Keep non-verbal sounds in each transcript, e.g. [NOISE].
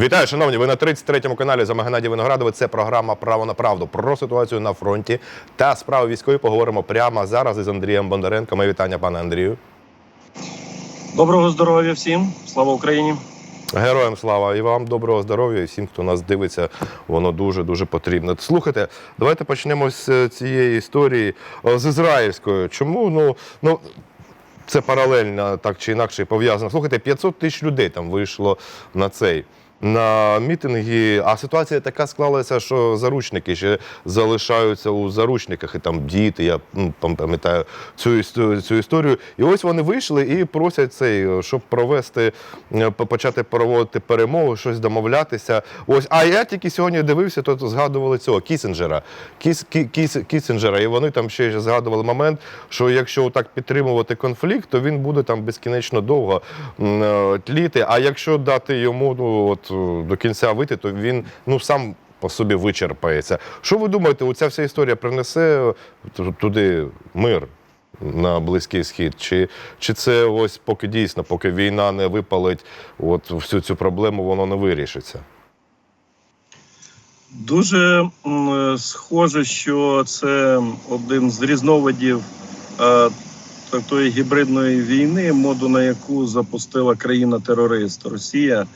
Вітаю, шановні. Ви на 33-му каналі за Геннадій Виноградове. Це програма Право на правду про ситуацію на фронті та справи військові. Поговоримо прямо зараз із Андрієм Бондаренко. Моє вітання, пане Андрію. Доброго здоров'я всім! Слава Україні! Героям слава і вам доброго здоров'я, і всім, хто нас дивиться, воно дуже дуже потрібно. Слухайте, давайте почнемо з е, цієї історії е, з ізраїльською. Чому ну ну. Це паралельно так чи інакше пов'язано. Слухайте, 500 тисяч людей там вийшло на цей. На мітинги, а ситуація така склалася, що заручники ще залишаються у заручниках, і там діти. Я ну, пам'ятаю цю цю історію. І ось вони вийшли і просять цей, щоб провести, е, почати проводити перемови, щось домовлятися. Ось, а я тільки сьогодні дивився, то згадували цього Кісінджера. Кіс, Кіс, Кісінджера, і вони там ще згадували момент, що якщо так підтримувати конфлікт, то він буде там безкінечно довго е, тліти. А якщо дати йому ну, от, до кінця вийти, то він ну сам. По собі вичерпається. Що ви думаєте, оця вся історія принесе туди мир на Близький Схід? Чи, чи це ось поки дійсно, поки війна не випалить, от всю цю проблему воно не вирішиться? Дуже схоже, що це один з різновидів е, гібридної війни, моду на яку запустила країна-терорист Росія,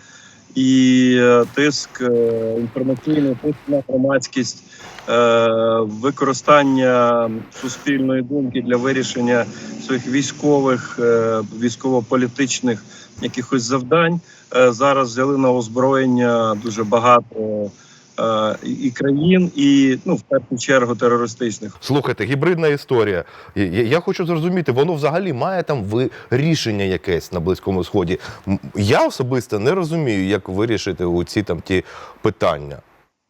і е, тиск, е, інформаційний тиск на громадськість, е, використання суспільної думки для вирішення своїх військових, військово-політичних якихось завдань. Зараз взяли на озброєння дуже багато і- і країн, і ну в першу чергу терористичних. Слухайте, гібридна історія. Я, хочу зрозуміти, воно взагалі має там рішення якесь на Близькому Сході. Я особисто не розумію, як вирішити у ці там ті питання.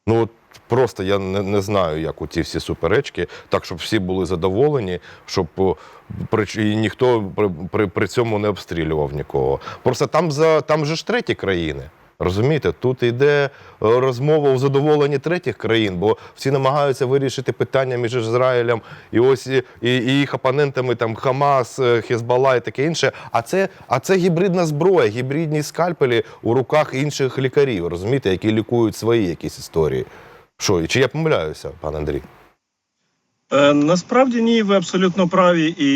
Ну от просто я не, не знаю, як у ті всі суперечки, так щоб всі були задоволені, щоб при, і ніхто при, при, при цьому не обстрілював нікого. Просто там за там же ж треті країни. Розумієте, тут йде е, розмова у задоволенні третіх країн, бо всі намагаються вирішити питання між Ізраїлем і ось і, і їх опонентами там Хамас, е, Хезбалла і таке інше. А це, а це гібридна зброя, гібридні скальпелі у руках інших лікарів, розумієте, які лікують свої якісь історії. Що, чи я помиляюся, пан Андрій? Е, Насправді ні, ви абсолютно праві. І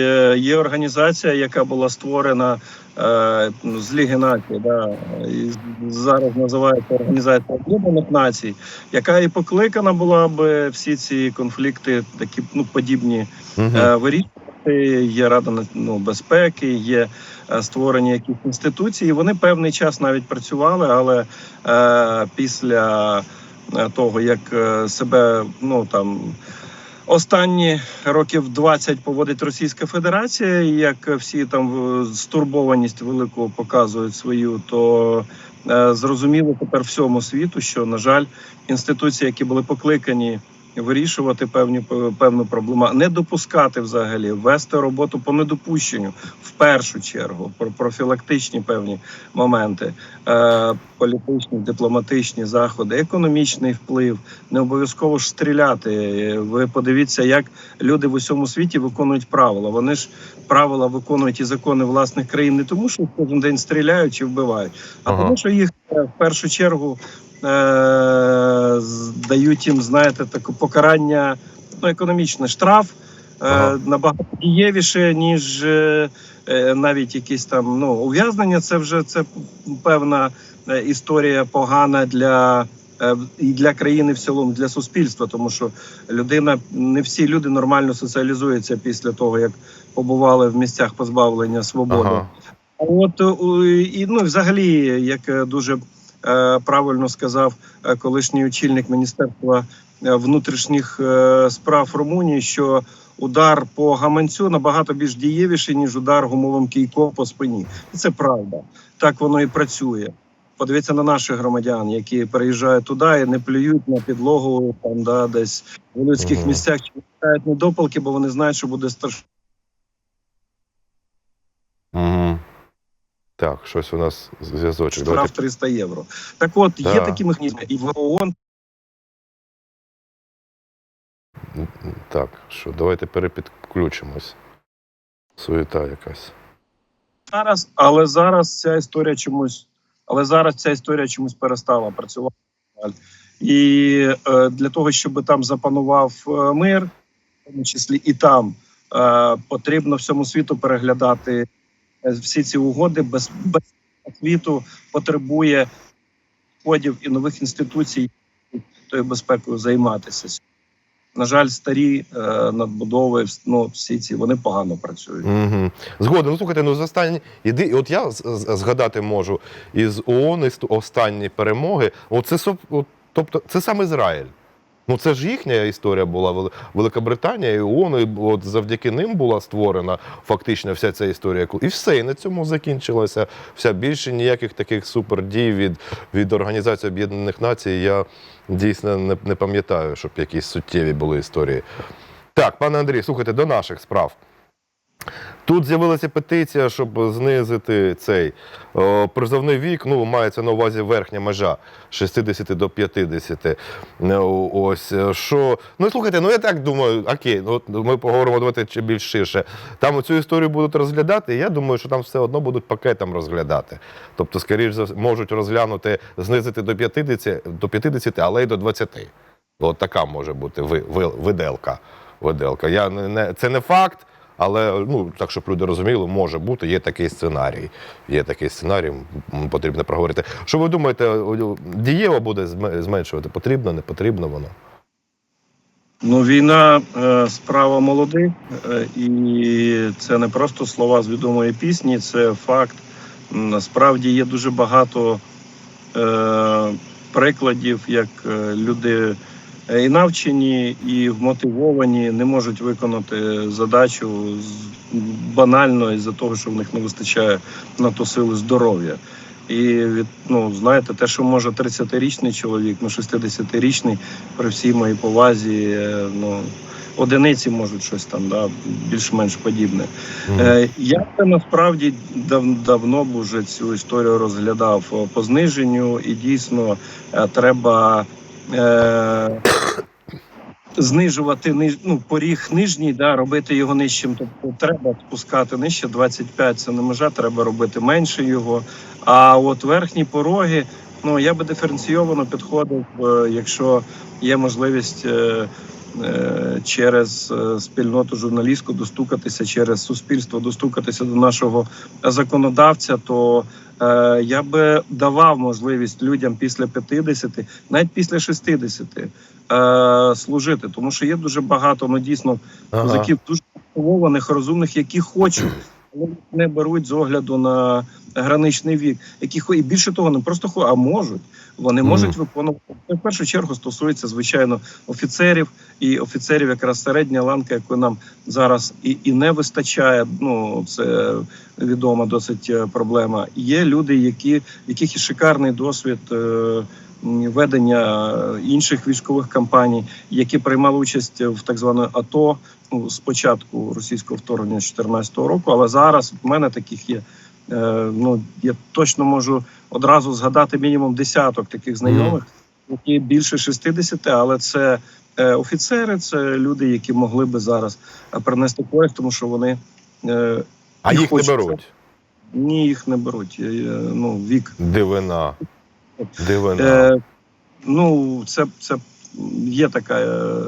е, є організація, яка була створена е, ну, з Ліги Націй, да, і зараз називається Організація Об'єднаних Націй, яка і покликана була би всі ці конфлікти, такі ну подібні Угу. вирішувати. Є Рада ну, безпеки, є створені якісь інституції. Вони певний час навіть працювали, але е, після того, як себе ну там. Останні років 20 поводить Російська Федерація, і як всі там стурбованість велику показують свою, то е, зрозуміло тепер всьому світу, що на жаль, інституції, які були покликані вирішувати певні певну проблему, не допускати взагалі, вести роботу по недопущенню в першу чергу, про профілактичні певні моменти, е, політичні, дипломатичні заходи, економічний вплив, не обов'язково ж стріляти. Ви подивіться, як люди в усьому світі виконують правила. Вони ж правила виконують і закони власних країн не тому, що кожен день стріляють чи вбивають, а Ага. тому, що їх е, в першу чергу дають їм, знаєте, таке покарання, ну економічне штраф. е, Ага. Набагато дієвіше, ніж е, е, навіть якісь там ну ув'язнення. Це вже це певна е, історія погана для е, і для країни в цілому, для суспільства, тому що людина не всі люди нормально соціалізуються після того, як побували в місцях позбавлення свободи. Ага. А От і ну, взагалі, як е, дуже е, правильно сказав е, колишній очільник міністерства е, внутрішніх е, справ Румунії, що удар по гаманцю набагато більш дієвіший, ніж удар гумовим кійком по спині. І це правда. Так воно і працює. Подивіться на наших громадян, які переїжджають туди і не плюють на підлогу там, да, десь в людських місцях чи недопалки, бо вони знають, що буде страшно. Так, щось у нас зв'язочок. штраф Давайте 300 євро. Так от, є такі механізми, і в ООН Так, що давайте перепідключимось. Суєта якась. зараз, але зараз ця історія чомусь Але зараз ця історія чомусь перестала працювати. І е, для того, щоб там запанував е, мир, в тому числі і там, е, потрібно всьому світу переглядати всі ці угоди. Без, без світу потребує входів і нових інституцій тою безпекою займатися. На жаль, старі е, надбудови, ну всі ці вони погано працюють. Угу. Згоден. Ну, слухайте, ну з останні іди, от я згадати можу із ООН із останні перемоги. Оце от, тобто, це саме Ізраїль. Ну це ж їхня історія була Вел- Великобританія і ООН, і от завдяки ним була створена фактично вся ця історія. І все, і на цьому закінчилася. Вся більше ніяких таких супердій від, від Організації Об'єднаних Націй. Я дійсно не, не пам'ятаю, щоб якісь суттєві були історії. Так, пане Андрій, слухайте, до наших справ. Тут з'явилася петиція, щоб знизити цей призовний вік. Ну, мається на увазі верхня межа 60 до 50. Е, Ось е, що. Ну слухайте, ну я так думаю, окей, ну ми поговоримо давайте чи більш ширше. Там цю історію будуть розглядати. Я думаю, що там все одно будуть пакетом розглядати. Тобто, скоріш за можуть розглянути, знизити до 50, до 50 але й до 20. От така може бути ви, ви, виделка. виделка. Я не, не, це не факт. Але ну так, щоб люди розуміли, може бути, є такий сценарій. Є такий сценарій, потрібно проговорити. Що ви думаєте, дієво буде зменшувати? Потрібно, не потрібно воно? Ну, війна е, справа молодих, е, і це не просто слова з відомої пісні, це факт. Насправді є дуже багато е, прикладів, як люди і навчені, і вмотивовані, не можуть виконати задачу банально із-за того, що в них не вистачає на то сили здоров'я. І від ну знаєте, те, що може 30-річний чоловік, ну 60-річний, при всій моїй повазі, е, ну одиниці можуть щось там, да, більш-менш подібне. Е, я би насправді дав, давно б уже цю історію розглядав е, по зниженню, і дійсно е, треба. Е, Знижувати ниж, ну, поріг нижній, да, робити його нижчим. Тобто треба спускати нижче 25 це не межа, треба робити менше його. А от верхні пороги, ну я би диференційовано підходив, е, якщо є можливість е, через е, спільноту журналістську достукатися, через суспільство достукатися до нашого законодавця, то е, я би давав можливість людям після 50, навіть після 60 е, служити, тому що є дуже багато, ну дійсно Ага. козаків дуже мотивованих, розумних, які хочуть, не беруть з огляду на граничний вік, які і більше того, не просто хо, а можуть. Вони можуть виконувати в першу чергу стосується звичайно офіцерів і офіцерів, якраз середня ланка, якої нам зараз і, і не вистачає. Ну це відома досить е, проблема. Є люди, які яких і шикарний досвід. е, Ведення е, інших військових кампаній, які приймали участь в так званому АТО ну, з початку російського вторгнення з 2014 року. Але зараз в мене таких є. е, Ну я точно можу одразу згадати мінімум десяток таких знайомих, які більше 60, але це е, офіцери, це люди, які могли би зараз принести користь, тому що вони А їх їх не беруть. ні, їх не беруть. Ну вік Дивина. Дивина. Е, ну, це, це є така е,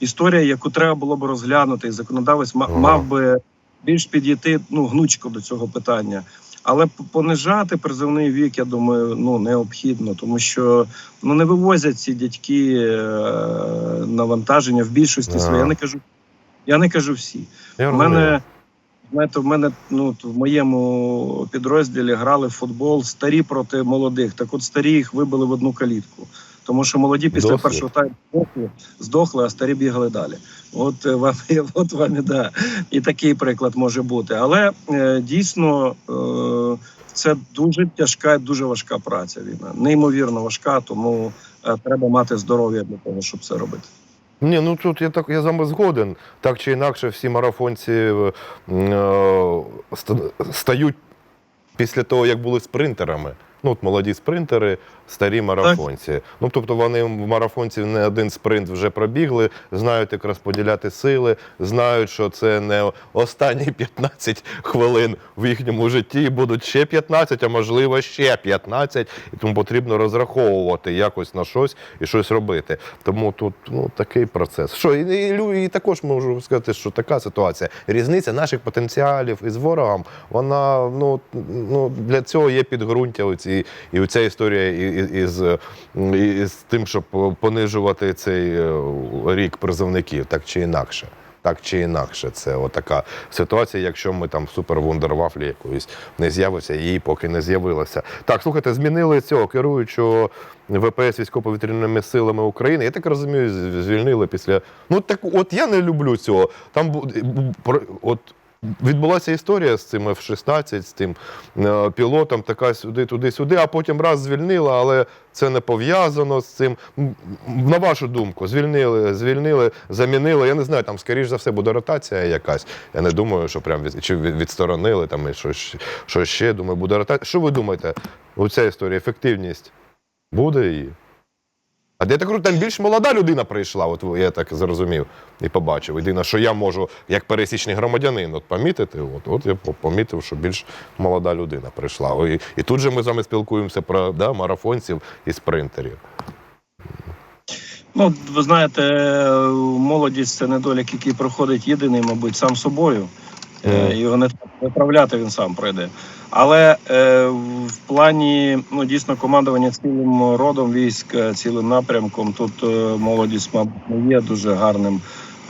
історія, яку треба було б розглянути, і законодавець Ага. мав би більш підійти ну, гнучко до цього питання. Але понижати призовний вік, я думаю, ну необхідно, тому що ну не вивозять ці дядьки е, навантаження в більшості Ага. своїй. Я не кажу, я не кажу всі. Я У мене, знаєте, в мене ну, в моєму підрозділі грали в футбол старі проти молодих. Так от старі їх вибили в одну калітку. Тому що молоді після Досвід. першого тайму здохли, здохли, а старі бігали далі. От е, вам, [LAUGHS] от вам і да. І такий приклад може бути. Але е, дійсно е, це дуже тяжка, дуже важка праця. Війна неймовірно важка, тому треба мати здоров'я для того, щоб це робити. Ні, ну тут я так я з вами згоден. Так чи інакше, всі марафонці е, е, ста- стають після того, як були спринтерами. Ну, от молоді спринтери, старі марафонці. Ну тобто вони в марафонці не один спринт вже пробігли, знають, як розподіляти сили, знають, що це не останні [LAUGHS] 15 хвилин в їхньому житті, будуть ще 15, а можливо ще 15, і тому потрібно розраховувати якось на щось і щось робити. Тому тут ну такий процес. Що і, і, і також можу сказати, що така ситуація. Різниця наших потенціалів із ворогом, вона ну, ну для цього є підґрунтя. Оці, і оця історія і- і- із, із тим, щоб понижувати цей е, рік призовників, так чи інакше. Так чи інакше, це отака ситуація, якщо ми там в супервундервафлі якоїсь не з'явиться, її поки не з'явилося. Так, слухайте, змінили цього керуючого ВПС військово-повітряними силами України. Я так розумію, звільнили після. Ну так, от я не люблю цього. Там от. Відбулася історія з цим F-16, з тим е, пілотом, така сюди, туди, сюди, а потім раз звільнила, але це не пов'язано з цим. На вашу думку, звільнили, звільнили, замінили. Я не знаю, там, скоріш за все, буде ротація якась. Я не думаю, що прям від, чи відсторонили там і щось, щось ще. Думаю, буде ротація. Що ви думаєте? Оця історія, ефективність буде її? А я так кажу, там більш молода людина прийшла, от я так зрозумів і побачив. Єдине, що я можу, як пересічний громадянин, от помітити, от, от я помітив, що більш молода людина прийшла. І, і тут же ми з вами спілкуємося про да, марафонців і спринтерів. Ну, ви знаєте, молодість це недолік, який проходить єдиний, мабуть, сам собою. Е, Мгм. Його не виправляти, він сам пройде. Але е, в плані ну дійсно командування цілим родом військ, е, цілим напрямком, тут е, молодість, мабуть, не є дуже гарним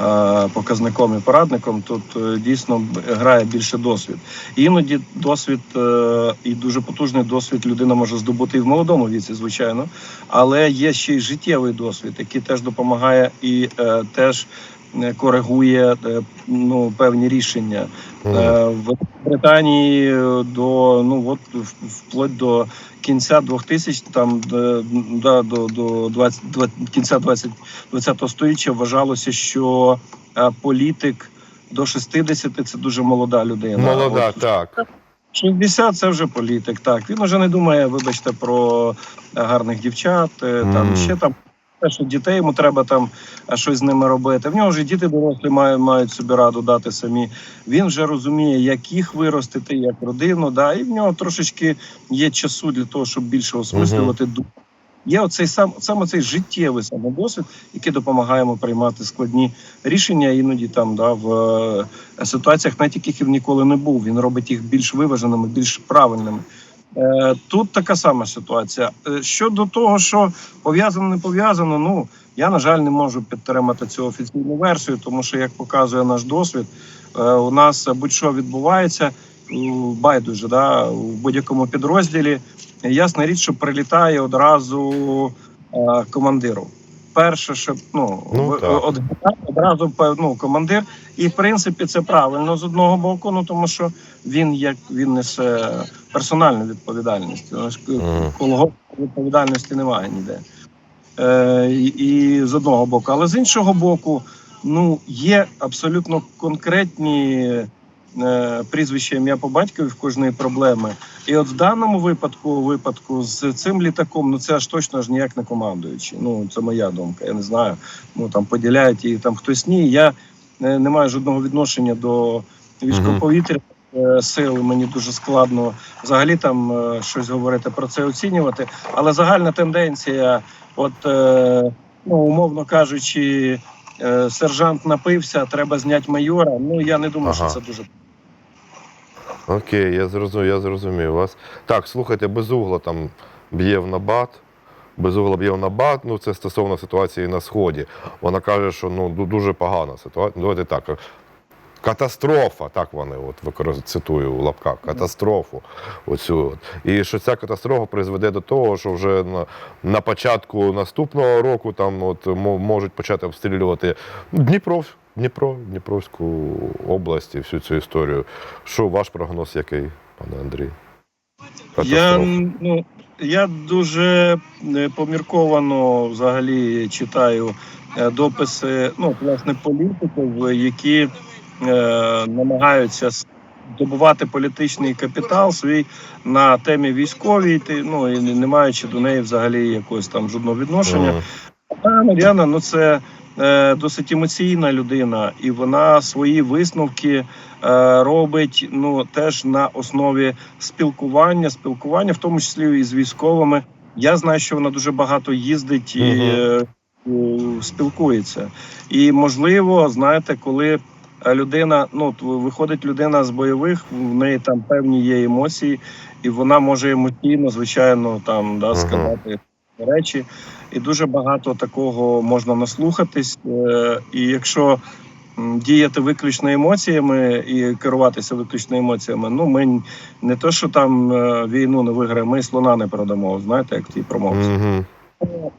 е, показником і порадником. Тут е, дійсно грає більше досвід. Іноді досвід е, і дуже потужний досвід людина може здобути і в молодому віці, звичайно, але є ще й життєвий досвід, який теж допомагає і е, теж е, коригує е, ну певні рішення. Е, В Британії е, до ну от вплоть до кінця 2000, там е, да, до, до 20, 20, кінця 20, 20 століття вважалося, що е, політик до 60 – це дуже молода людина. Молода, От так. 60 – це вже політик. Так він вже не думає, вибачте, про е, гарних дівчат, е, там ще там. Що дітей йому треба там е, щось з ними робити. В нього вже діти дорослі мають, мають собі раду дати самі. Він вже розуміє, як їх виростити, як родину. Да, і в нього трошечки є часу для того, щоб більше осмислювати дух. Є оцей сам саме цей життєвий самодосвід, який допомагає йому приймати складні рішення. Іноді там да в е, ситуаціях, навіть яких він ніколи не був. Він робить їх більш виваженими, більш правильними. Е, Тут така сама ситуація. Е, Щодо того, що пов'язано, не пов'язано, ну я на жаль не можу підтримати цю офіційну версію, тому що як показує наш досвід, е, у нас будь-що відбувається байдуже, да, в будь-якому підрозділі. Ясна річ, що прилітає одразу командиру. Перше, що ну, Ну, в- одразу ну, командир, і в принципі це правильно з одного боку, ну тому що він як він несе персональну відповідальність. Що відповідальності немає ніде. Е, і з одного боку, але з іншого боку, ну є абсолютно конкретні е, прізвища ім'я по батькові в кожної проблеми. І от в даному випадку, випадку з цим літаком, ну це аж точно ж ніяк не командуючий. Ну це моя думка. Я не знаю. Ну там поділяють і там хтось ні. Я е, не маю жодного відношення до військово-повітряних е, сил. Мені дуже складно взагалі там щось говорити про це, оцінювати. Але загальна тенденція, от ну умовно кажучи. Сержант напився, треба зняти майора. Ну я не думаю, Ага. що це дуже Окей, я зрозумів, я зрозумів вас. Так, слухайте, безугла там б'є в набат. Безугла б'є в набат, ну це стосовно ситуації на Сході. Вона каже, що ну ду- дуже погана ситуація. Давайте так. Катастрофа, так вони от використ- цитую у лапках, катастрофу. Оцю от. І що ця катастрофа призведе до того, що вже на, на початку наступного року там от мо- можуть почати обстрілювати Дніпро, Дніпро, Дніпровську область і всю цю історію. Що ваш прогноз який, пане Андрій? Я ну я дуже е, помірковано взагалі читаю е, дописи, ну власне політиків, які е, намагаються добувати політичний капітал свій на темі військовій, ну і не маючи до неї взагалі якогось там жодного відношення. Мгм. А Мар'яна, ну це досить емоційна людина, і вона свої висновки е, робить ну теж на основі спілкування, спілкування, в тому числі і з військовими. Я знаю, що вона дуже багато їздить і Мгм. е, е, спілкується. І можливо, знаєте, коли е, людина, ну виходить людина з бойових, в неї там певні є емоції, і вона може емоційно, звичайно, там да, сказати речі. І дуже багато такого можна наслухатись. Е, І якщо діяти виключно емоціями і керуватися виключно емоціями, ну ми не то, що там е, війну не виграємо, ми слона не продамо. Знаєте, як в тій промовці.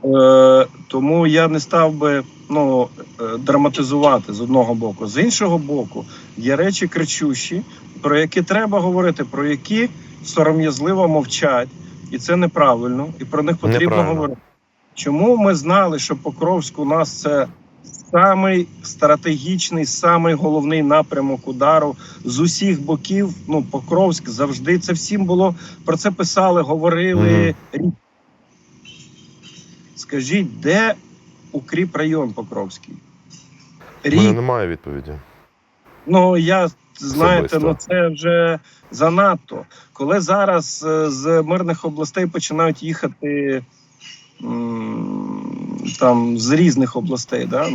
Е, тому я не став би ну, драматизувати з одного боку. З іншого боку, є речі кричущі, про які треба говорити, про які сором'язливо мовчать, і це неправильно, і про них потрібно Неправильно. говорити. Чому ми знали, що Покровськ у нас це самий стратегічний, самий головний напрямок удару з усіх боків? Ну, Покровськ завжди це всім було про це писали, говорили. рік. Скажіть, де укріп район Покровський? У мене немає відповіді. Ну я знаєте, ну це вже занадто. Коли зараз е, з мирних областей починають їхати там з різних областей, да,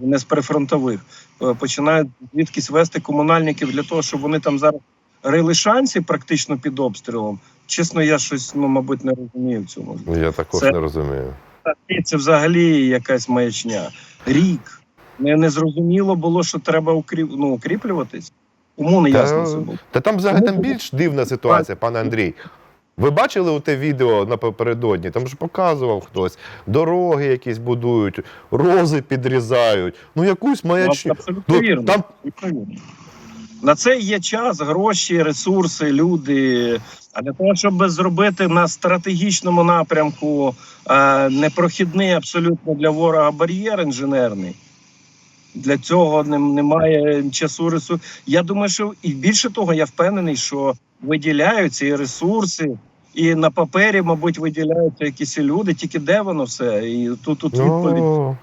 не з прифронтових, е, починають звідкись вести комунальників для того, щоб вони там зараз рили шансі практично під обстрілом. Чесно, я щось, ну, мабуть, не розумію в цьому. Я також Це- не розумію. Це взагалі якась маячня. Рік. Не, не зрозуміло було, що треба укріп, ну, укріплюватись. Кому не ясно це було. Та там взагалі там більш дивна ситуація, пане Андрій. Ви бачили у те відео напередодні? Там ж показував хтось, дороги якісь будують, рози підрізають. Ну якусь маячню. Абсолютно Ну, вірно. там На це є час, гроші, ресурси, люди. А для того, щоб зробити на стратегічному напрямку е, непрохідний абсолютно для ворога бар'єр інженерний. Для цього немає часу ресурсу. Я думаю, що і більше того, я впевнений, що виділяються і ресурси, і на папері, мабуть, виділяються якісь люди. Тільки де воно все? І тут тут відповідь ну,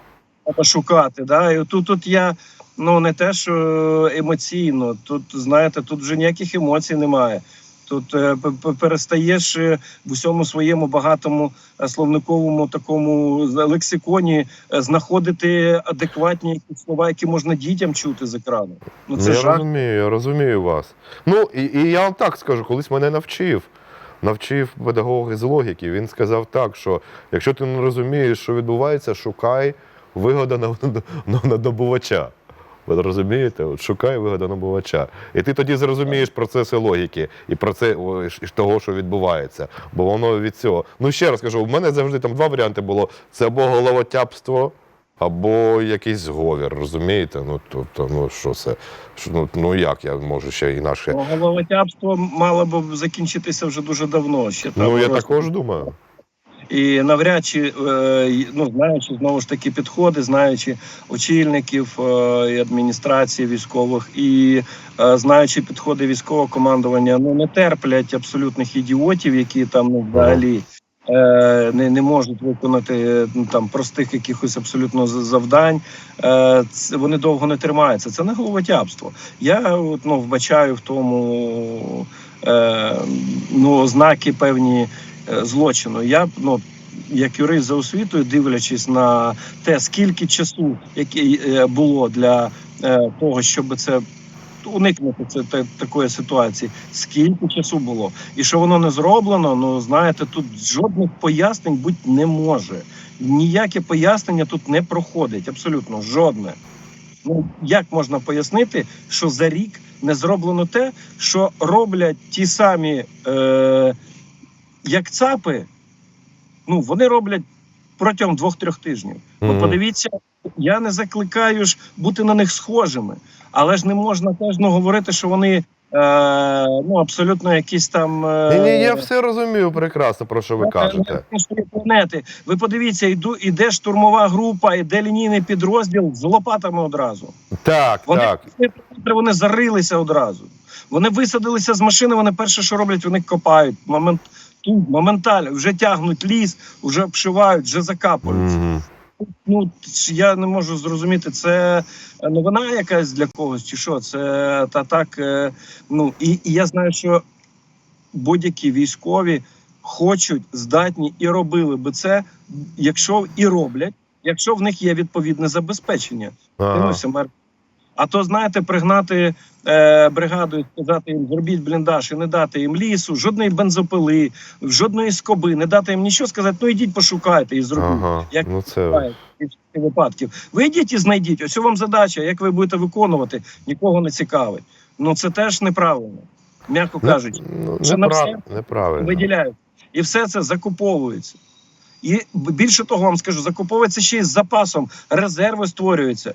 треба шукати. Да? І тут, тут я ну не те, що емоційно. Тут знаєте, тут вже ніяких емоцій немає. Тут е, перестаєш е, в усьому своєму багатому е, словниковому такому лексиконі знаходити адекватні слова, які можна дітям чути з екрану. Ну це я жах. розумію, я розумію вас. Ну і, і я вам так скажу, колись мене навчив. Навчив педагог із логіки. Він сказав так, що якщо ти не розумієш, що відбувається, шукай вигода на, на, на добувача. Ви розумієте? От шукай вигода набувача. І ти тоді зрозумієш процеси логіки і про це о, і ж- і ж того, що відбувається. Бо воно від цього. Ну ще раз кажу, в мене завжди там два варіанти було: це або головотяпство, або якийсь зговір, розумієте? Ну тобто, ну що це? Ну, ну як я можу ще інакше? Ну, Головотяпство мало б закінчитися вже дуже давно. Ще Ну я також думаю. І навряд чи е, ну знаючи знову ж таки підходи, знаючи очільників е, і адміністрації військових, і е, знаючи підходи військового командування, ну не терплять абсолютних ідіотів, які там ну, взагалі. Не, не можуть виконати ну, там простих якихось абсолютно завдань. Це вони довго не тримаються. Це не головотяпство. Я от, ну, вбачаю в тому е, ну, ознаки певні злочину. Я ну як юрист за освітою, дивлячись на те, скільки часу яке е, було для е, того, щоб це уникнути це та- такої ситуації, скільки часу було, і що воно не зроблено. Ну знаєте, тут жодних пояснень бути не може. Ніяке пояснення тут не проходить, абсолютно жодне. Ну як можна пояснити, що за рік не зроблено те, що роблять ті самі е, як ЦАПи, ну вони роблять протягом двох-трьох тижнів. Ну, подивіться, я не закликаю ж бути на них схожими, але ж не можна теж ну, говорити, що вони ну абсолютно якісь там. е, Ні, ні, я все розумію прекрасно, про що ви кажете. планети. Ви подивіться, йду, іде штурмова група, іде лінійний підрозділ з лопатами одразу. Так, Вони, так. вони зарилися одразу. Вони висадилися з машини. Вони перше, що роблять, вони копають. Момент тут моментально вже тягнуть ліс, вже обшивають, вже закапують. Мгм. Ну я не можу зрозуміти, це новина якась для когось, чи що? Це та так. е, Ну і, і я знаю, що будь-які військові хочуть, здатні і робили би це, якщо і роблять, якщо в них є відповідне забезпечення. Ага. Дивився, мер. А то, знаєте, пригнати е, бригаду і сказати їм, зробіть бліндаж і не дати їм лісу, жодної бензопили, жодної скоби, не дати їм нічого сказати, ну йдіть пошукайте і зробіть. Ага. Як Ну це випадків. Ви йдіть і знайдіть. Ось вам задача, як ви будете виконувати, нікого не цікавить. Ну це теж неправильно, м'яко кажучи. ну, на неправ... все неправильно. Виділяють. І все це закуповується. І більше того, вам скажу, закуповується ще й з запасом. Резерви створюються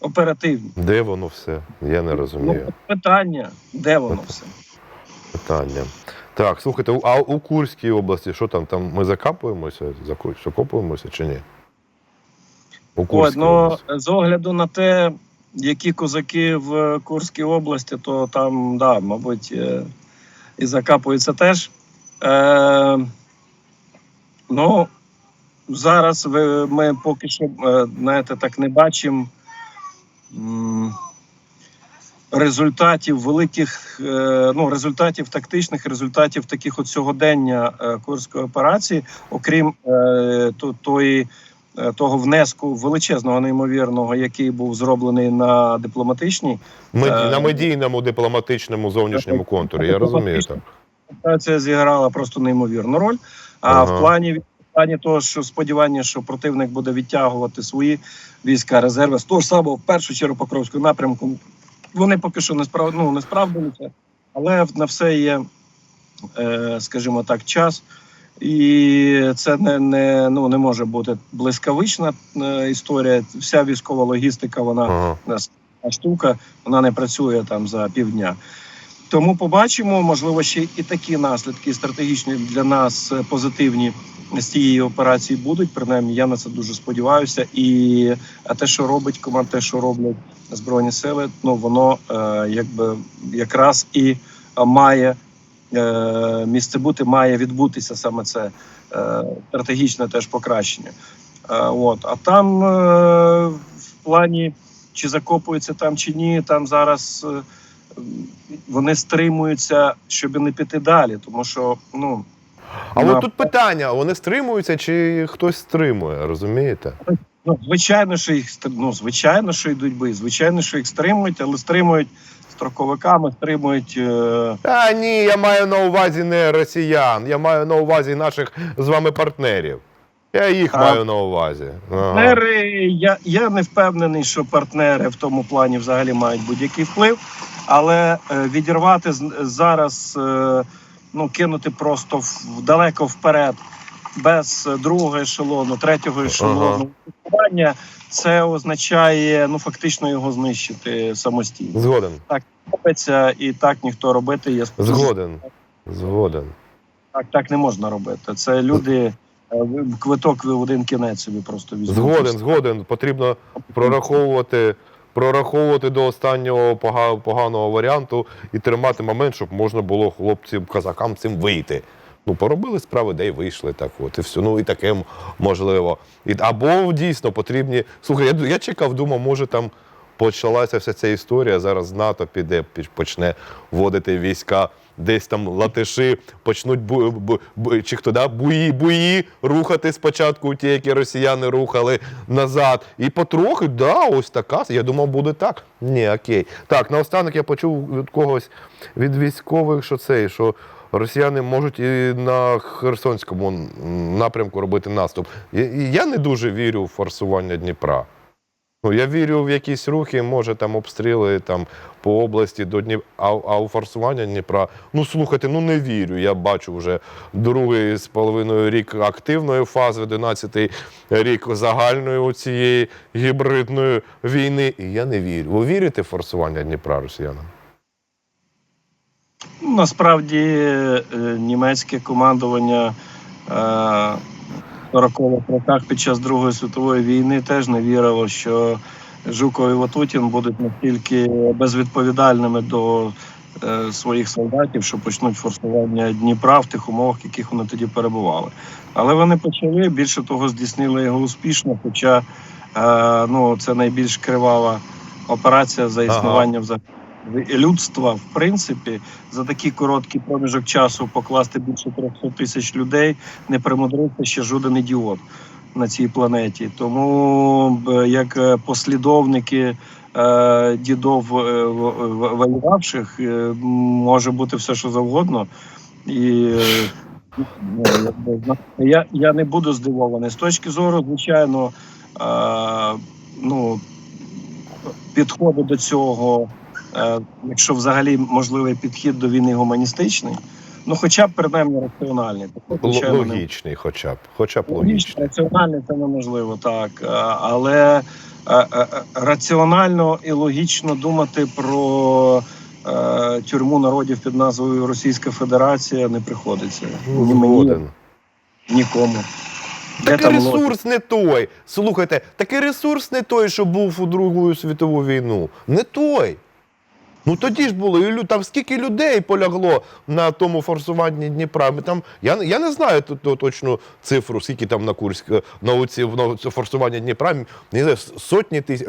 оперативні. Де воно все? Я не Ну, розумію. питання, де воно все? Питання. Так, слухайте, а у Курській області що там? Там ми закапуємося, закопуємося чи ні? У Курській ну, з огляду на те, які козаки в Курській області, то там, да, мабуть, е, і закапуються теж. Е, ну, зараз ми поки що, е, знаєте, так не бачимо результатів великих, е, ну, результатів тактичних, результатів таких от сьогодення е, Курської операції, окрім е, то, тої того внеску величезного, неймовірного, який був зроблений на дипломатичній. Мед- е, На медійному дипломатичному зовнішньому контурі, я розумію так. Операція зіграла просто неймовірну роль. А Ага. в плані плані того, що сподівання, що противник буде відтягувати свої війська резерви з того ж самого в першу чергу Покровського напрямку, вони поки що не справ... ну, не справдилися, але на все є, е, скажімо так, час. І це не, не, ну, не може бути блискавична е, історія. Вся військова логістика, вона Ага. штука, вона не працює там за півдня. Тому побачимо, можливо, ще і такі наслідки стратегічні для нас е, позитивні з цієї операції будуть. Принаймні, я на це дуже сподіваюся. І те, що робить команда, те, що роблять збройні сили, ну воно е, якби якраз і е, має е, місце бути, має відбутися саме це стратегічне теж покращення. От а там в плані чи закопуються там чи ні, там зараз вони стримуються, щоб не піти далі, тому що ну А на- от тут питання: вони стримуються чи хтось стримує, розумієте? ну, звичайно, що їх ну, звичайно, що йдуть бої, звичайно, що їх стримують, але стримують строковиками, стримують. Е, А ні, я маю на увазі не росіян, я маю на увазі наших з вами партнерів. Я їх А. маю на увазі. Ага. партнери. Я, я не впевнений, що партнери в тому плані взагалі мають будь-який вплив, але е, відірвати з- зараз, е, ну кинути просто в, далеко вперед, без другого ешелону, третього ешелону угрупування, це означає ну фактично його знищити самостійно. Згоден. Робиться і так ніхто робити є Згоден. Згоден. Так, так не можна робити. Це люди. е, Квиток в один кінець собі просто візьмуть. Згоден, згоден. Потрібно прораховувати, прораховувати до останнього поганого варіанту і тримати момент, щоб можна було хлопцям, казакам цим вийти. Ну, поробили справи, де й вийшли так от, і все. Ну і таке можливо. І, або дійсно потрібні. Слухай, я, я чекав, думав, може там почалася вся ця історія. Зараз НАТО піде, почне вводити війська. Десь там латиші почнуть бу, бу, бу- чи хто да, буї, буї рухати спочатку, ті, які росіяни рухали назад. І потрохи, да, ось така. Я думав, буде так. Ні, окей. Так, наостанок я почув від когось від військових, що це, що росіяни можуть і на Херсонському напрямку робити наступ. Я не дуже вірю в форсування Дніпра. Ну, я вірю в якісь рухи, може там обстріли там по області до Дніп... а, а у форсування Дніпра. Ну слухайте, ну не вірю. Я бачу вже другий з половиною рік активної фази, 11-й рік загальної цієї гібридної війни. І я не вірю. Ви вірите в форсування Дніпра росіянам? Насправді е, німецьке командування е, 40-х роках під час Другої світової війни теж не вірило, що Жуков і Ватутін будуть настільки безвідповідальними до е, своїх солдатів, що почнуть форсування Дніпра в тих умовах, в яких вони тоді перебували. Але вони почали більше того, здійснили його успішно. Хоча е, ну, це найбільш кривава операція за Ага. існування взагалі людства, в принципі, за такий короткий проміжок часу покласти більше 300 тисяч людей не примудрився ще жоден ідіот на цій планеті. Тому як е, послідовники е, дідов е, воювавших, е, може бути все, що завгодно. І е, я, я не буду здивований. З точки зору, звичайно, е, ну, підходу до цього, е, якщо взагалі можливий підхід до війни гуманістичний, ну хоча б принаймні раціональний. Не логічний, хоча б. Хоча б логічний. раціонально це неможливо, так. Е, Але е, е, е, раціонально і логічно думати про е, тюрму народів під назвою Російська Федерація не приходиться. Ну, Ні мені, нікому. Такий там ресурс логіка? не той. Слухайте, такий ресурс не той, що був у Другу світову війну. Не той. Ну тоді ж було, і там скільки людей полягло на тому форсуванні Дніпра. Ми там, я, я не знаю ту- ту точну цифру, скільки там на Курськ, на, оці, на форсування Дніпра, не знаю, сотні тисяч,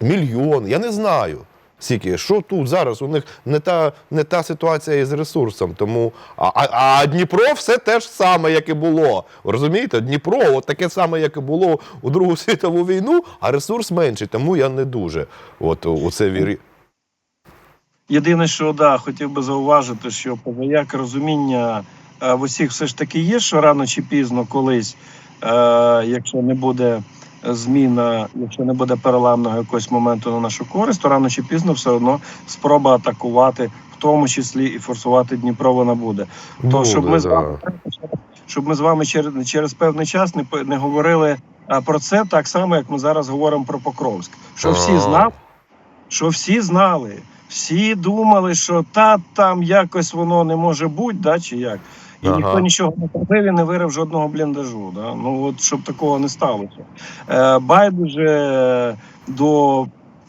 мільйон, я не знаю. Скільки, що тут зараз? У них не та, не та ситуація із ресурсом. Тому, а, а, а Дніпро все те ж саме, як і було. Розумієте? Дніпро от таке саме, як і було у Другу [LAUGHS] світову війну, а ресурс менший. Тому я не дуже от, у це вірю. Єдине, що да, хотів би зауважити, що позаяк розуміння е, в усіх все ж таки є, що рано чи пізно колись, е, якщо не буде зміна, якщо не буде переламного якогось моменту на нашу користь, то рано чи пізно все одно спроба атакувати, в тому числі і форсувати Дніпро, вона буде. То щоб ми з вами щоб ми з вами через, через певний час не, не говорили а, про це так само, як ми зараз говоримо про Покровськ. Що всі знали, що всі знали, всі думали, що та там якось воно не може бути, да, чи як. І Ага. ніхто нічого не зробив і не вирив жодного бліндажу. Да? Ну от щоб такого не сталося. Е, байдуже до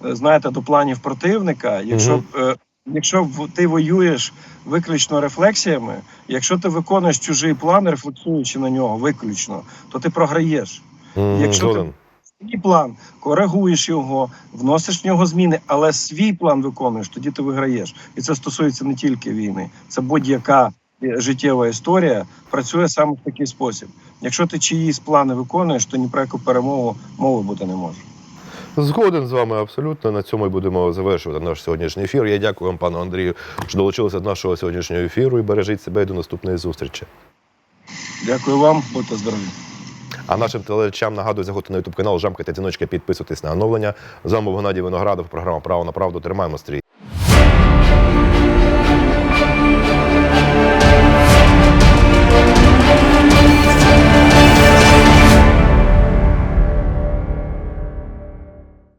е, знаєте, до планів противника, якщо е, якщо ти воюєш виключно рефлексіями, якщо ти виконуєш чужий план, рефлексуючи на нього виключно, то ти програєш. Якщо ти-. Свій план, коригуєш його, вносиш в нього зміни, але свій план виконуєш, тоді ти виграєш. І це стосується не тільки війни. Це будь-яка життєва історія працює саме в такий спосіб. Якщо ти чиїсь плани виконуєш, то ні про яку перемогу мови бути не може. Згоден з вами абсолютно. На цьому і будемо завершувати наш сьогоднішній ефір. Я дякую вам, пану Андрію, що долучилися до нашого сьогоднішнього ефіру. І бережіть себе і до наступної зустрічі. Дякую вам, будьте здорові. А нашим телевичам нагадую, заходьте на ютуб канал, жамкайте дзвіночки, підписуйтесь на оновлення. З вами Геннадій Виноградов, програма Право на правду. Тримаємо стрій.